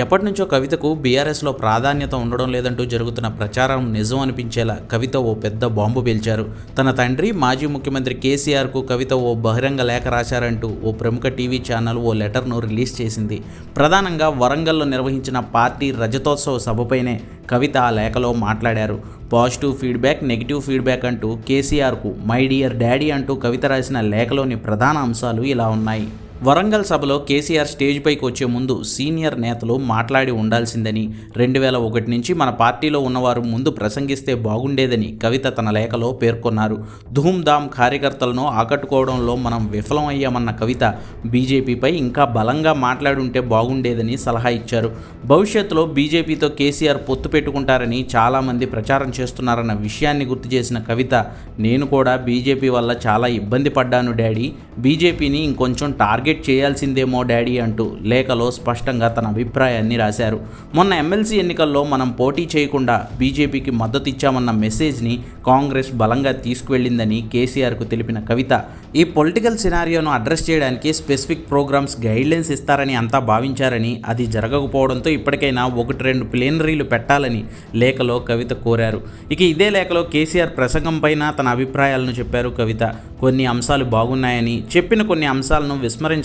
ఎప్పటి నుంచో కవితకు బీఆర్ఎస్లో ప్రాధాన్యత ఉండడం లేదంటూ జరుగుతున్న ప్రచారం నిజం అనిపించేలా కవిత ఓ పెద్ద బాంబు పేల్చారు. తన తండ్రి మాజీ ముఖ్యమంత్రి కేసీఆర్కు కవిత ఓ బహిరంగ లేఖ రాశారంటూ ఓ ప్రముఖ టీవీ ఛానల్ ఓ లెటర్ను రిలీజ్ చేసింది. ప్రధానంగా వరంగల్లో నిర్వహించిన పార్టీ రజతోత్సవ సభపైనే కవిత ఆ లేఖలో మాట్లాడారు. పాజిటివ్ ఫీడ్బ్యాక్ నెగిటివ్ ఫీడ్బ్యాక్ అంటూ కేసీఆర్కు మై డియర్ డాడీ అంటూ కవిత రాసిన లేఖలోని ప్రధాన అంశాలు ఇలా ఉన్నాయి. వరంగల్ సభలో కేసీఆర్ స్టేజ్ పైకి వచ్చే ముందు సీనియర్ నేతలు మాట్లాడి ఉండాల్సిందని రెండు వేల ఒకటి నుంచి మన పార్టీలో ఉన్నవారు ముందు ప్రసంగిస్తే బాగుండేదని కవిత తన లేఖలో పేర్కొన్నారు. ధూమ్ధామ్ కార్యకర్తలను ఆకట్టుకోవడంలో మనం విఫలం అయ్యామన్న కవిత బీజేపీపై ఇంకా బలంగా మాట్లాడుంటే బాగుండేదని సలహా ఇచ్చారు. భవిష్యత్తులో బీజేపీతో కేసీఆర్ పొత్తు పెట్టుకుంటారని చాలామంది ప్రచారం చేస్తున్నారన్న విషయాన్ని గుర్తు చేసిన కవిత నేను కూడా బీజేపీ వల్ల చాలా ఇబ్బంది పడ్డాను డాడీ. బీజేపీని ఇంకొంచెం టార్గెట్ చేయాల్సిందేమో డాడీ అంటూ లేఖలో స్పష్టంగా తన అభిప్రాయాన్ని రాశారు. మొన్న ఎమ్మెల్సీ ఎన్నికల్లో మనం పోటీ చేయకుండా బీజేపీకి మద్దతు ఇచ్చామన్న మెసేజ్ని కాంగ్రెస్ బలంగా తీసుకువెళ్ళిందని కేసీఆర్కు తెలిపిన కవిత. ఈ పొలిటికల్ సినారియోను అడ్రస్ చేయడానికి స్పెసిఫిక్ ప్రోగ్రామ్స్ గైడ్లైన్స్ ఇస్తారని అంతా భావించారని అది జరగకపోవడంతో ఇప్పటికైనా ఒకటి రెండు ప్లేనరీలు పెట్టాలని లేఖలో కవిత కోరారు. ఇక ఇదే లేఖలో కేసీఆర్ ప్రసంగం పైన తన అభిప్రాయాలను చెప్పారు కవిత. కొన్ని అంశాలు బాగున్నాయని చెప్పిన కొన్ని అంశాలను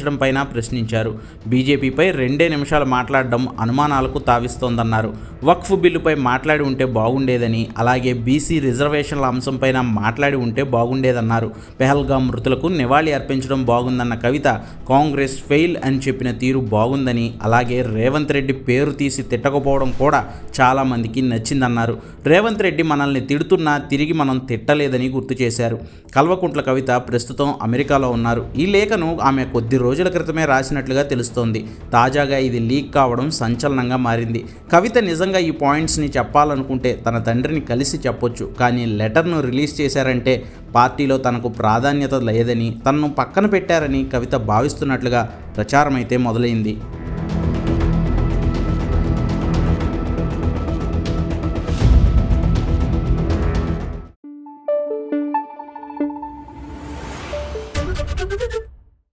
పైన ప్రశ్నించారు. బీజేపీపై రెండే నిమిషాలు మాట్లాడడం అనుమానాలకు తావిస్తోందన్నారు. వక్ఫ్ బిల్లుపై మాట్లాడి ఉంటే బాగుండేదని అలాగే బీసీ రిజర్వేషన్ల అంశంపైన మాట్లాడి ఉంటే బాగుండేదన్నారు. పెహల్గా మృతులకు నివాళి అర్పించడం బాగుందన్న కవిత కాంగ్రెస్ ఫెయిల్ అని చెప్పిన తీరు బాగుందని అలాగే రేవంత్ రెడ్డి పేరు తీసి తిట్టకపోవడం కూడా చాలామందికి నచ్చిందన్నారు. రేవంత్ రెడ్డి మనల్ని తిడుతున్నా తిరిగి మనం తిట్టలేదని గుర్తు చేశారు. కల్వకుంట్ల కవిత ప్రస్తుతం అమెరికాలో ఉన్నారు. ఈ లేఖను ఆమె కొద్ది రోజుల క్రితమే రాసినట్లుగా తెలుస్తోంది. తాజాగా ఇది లీక్ కావడం సంచలనంగా మారింది. కవిత నిజంగా ఈ పాయింట్స్ని చెప్పాలనుకుంటే తన తండ్రిని కలిసి చెప్పొచ్చు. కానీ లెటర్ను రిలీజ్ చేశారంటే పార్టీలో తనకు ప్రాధాన్యత లేదని తనను పక్కన పెట్టారని కవిత భావిస్తున్నట్లుగా ప్రచారం అయితే మొదలైంది.